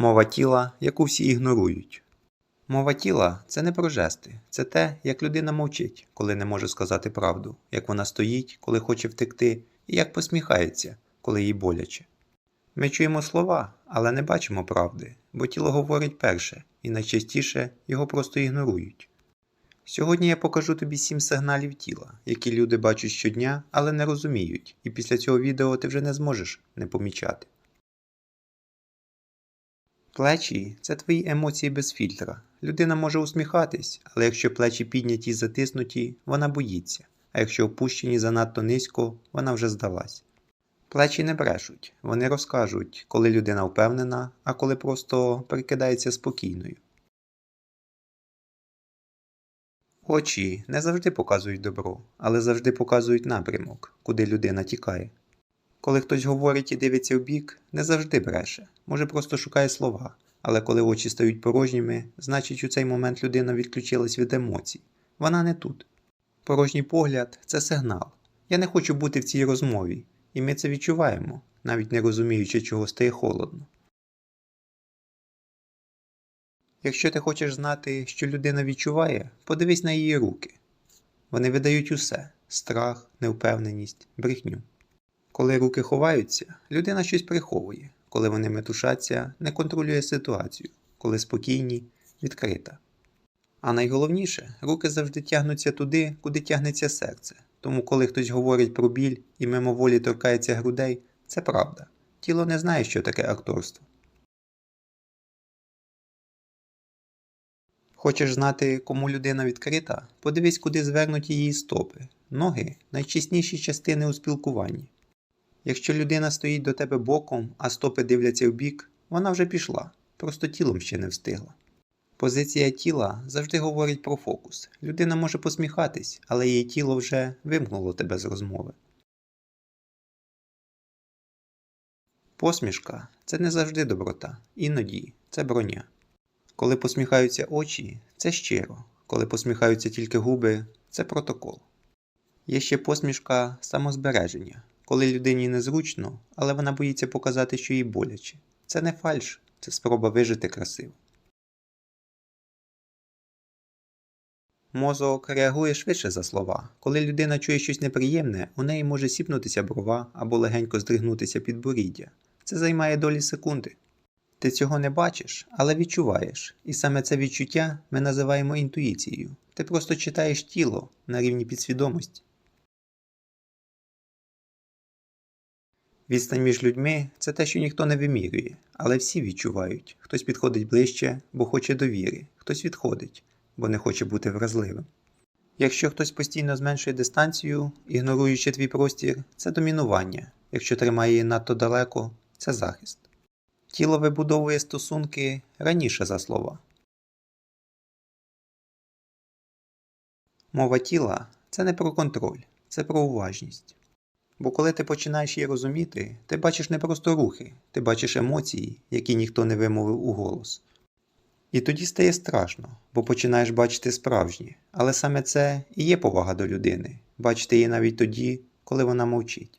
Мова тіла, яку всі ігнорують. Мова тіла це не про жести, це те, як людина мовчить, коли не може сказати правду, як вона стоїть, коли хоче втекти, і як посміхається, коли їй боляче. Ми чуємо слова, але не бачимо правди, бо тіло говорить перше, і найчастіше його просто ігнорують. Сьогодні я покажу тобі сім сигналів тіла, які люди бачать щодня, але не розуміють, і після цього відео ти вже не зможеш не помічати. Плечі це твої емоції без фільтра. Людина може усміхатись, але якщо плечі підняті й затиснуті, вона боїться, а якщо опущені занадто низько, вона вже здалась. Плечі не брешуть, вони розкажуть, коли людина впевнена, а коли просто прикидається спокійною. Очі не завжди показують добро, але завжди показують напрямок, куди людина тікає. Коли хтось говорить і дивиться вбік, не завжди бреше, може просто шукає слова, але коли очі стають порожніми, значить у цей момент людина відключилась від емоцій. Вона не тут. Порожній погляд це сигнал. Я не хочу бути в цій розмові, і ми це відчуваємо, навіть не розуміючи, чого стає холодно. Якщо ти хочеш знати, що людина відчуває, подивись на її руки. Вони видають усе страх, невпевненість, брехню. Коли руки ховаються, людина щось приховує, коли вони метушаться, не контролює ситуацію, коли спокійні, відкрита. А найголовніше, руки завжди тягнуться туди, куди тягнеться серце. Тому, коли хтось говорить про біль і мимоволі торкається грудей, це правда. Тіло не знає, що таке акторство. Хочеш знати, кому людина відкрита? Подивись, куди звернуті її стопи. Ноги найчесніші частини у спілкуванні. Якщо людина стоїть до тебе боком, а стопи дивляться вбік, вона вже пішла, просто тілом ще не встигла. Позиція тіла завжди говорить про фокус. Людина може посміхатись, але її тіло вже вимкнуло тебе з розмови. Посмішка це не завжди доброта, іноді це броня. Коли посміхаються очі, це щиро, коли посміхаються тільки губи, це протокол. Є ще посмішка самозбереження, коли людині незручно, але вона боїться показати, що їй боляче. Це не фальш, це спроба вижити красиво. Мозок реагує швидше за слова. Коли людина чує щось неприємне, у неї може сіпнутися брова або легенько здригнутися підборіддя. Це займає долі секунди. Ти цього не бачиш, але відчуваєш, і саме це відчуття ми називаємо інтуїцією. Ти просто читаєш тіло на рівні підсвідомості. Відстань між людьми це те, що ніхто не вимірює, але всі відчувають. Хтось підходить ближче, бо хоче довіри, хтось відходить, бо не хоче бути вразливим. Якщо хтось постійно зменшує дистанцію, ігноруючи твій простір, це домінування. Якщо тримає її надто далеко, це захист. Тіло вибудовує стосунки раніше за слова. Мова тіла це не про контроль, це про уважність. Бо коли ти починаєш її розуміти, ти бачиш не просто рухи, ти бачиш емоції, які ніхто не вимовив у голос. І тоді стає страшно, бо починаєш бачити справжнє, але саме це і є повага до людини бачити її навіть тоді, коли вона мовчить.